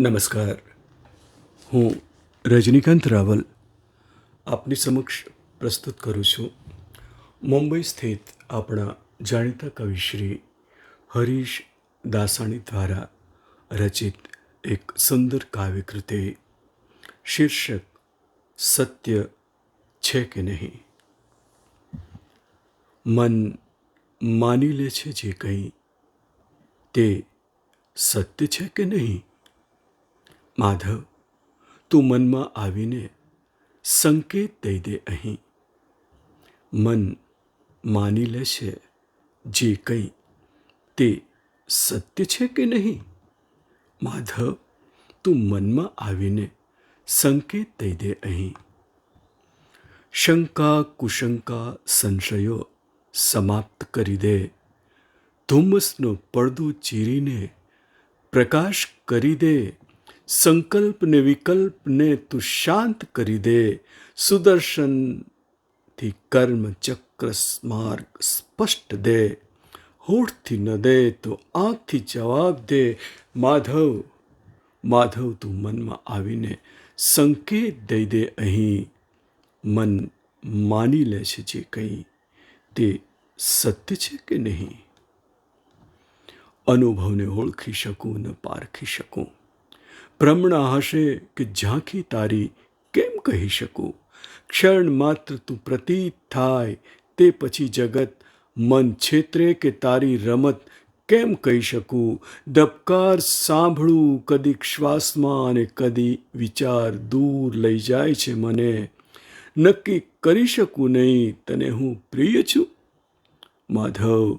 નમસ્કાર. હું રજનીકાંત રાવલ આપની સમક્ષ પ્રસ્તુત કરું છું. મુંબઈ સ્થિત આપણા જાણીતા કવિશ્રી હરીશ દાસાણી દ્વારા રચિત એક સુંદર કાવ્યકૃતિ શીર્ષક સત્ય છે કે નહીં? મન માની લે છે જે કંઈ, તે સત્ય છે કે નહીં? માધવ, તું મનમાં આવીને સંકેત દઈ દે અહીં. મન માની લે છે જે કંઈ તે સત્ય છે કે નહીં? માધવ, તું મનમાં આવીને સંકેત દઈ દે અહીં. શંકા, કુશંકા, સંશયો સમાપ્ત કરી દે. ધુમ્મસનો પડદો ચીરીને પ્રકાશ કરી દે. સંકલ્પને, વિકલ્પને તું શાંત કરી દે. સુદર્શનથી કર્મ ચક્ર માર્ગ સ્પષ્ટ દે. હોઠથી ન દે તો આંખથી જવાબ દે. માધવ માધવ તું મનમાં આવીને સંકેત દઈ દે અહીં. મન માની લે છે જે કંઈ. તે સત્ય છે કે નહીં? અનુભવને ઓળખી શકું ન પારખી શકું? ભ્રમણા હશે કે ઝાંખી તારી કેમ કહી શકું? ક્ષણ માત્ર તું પ્રતીત થાય, તે પછી જગત મન છેતરે કે તારી રમત કેમ કહી શકું? ધબકાર સાંભળું કદીક શ્વાસમાં અને કદી વિચાર દૂર લઈ જાય છે મને. નક્કી કરી શકું નહીં, તને હું પ્રિય છું? માધવ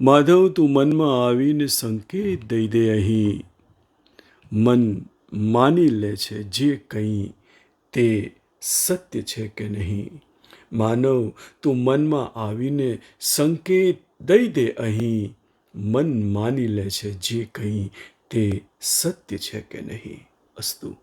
માધવ તું મનમાં આવીને સંકેત દઈ દે અહીં. મન માની લે છે જે કંઈ તે સત્ય છે કે નહીં? માનવ, તું મનમાં આવીને સંકેત દઈ દે અહીં. મન માની લે છે જે કંઈ તે સત્ય છે કે નહીં? અસ્તુ.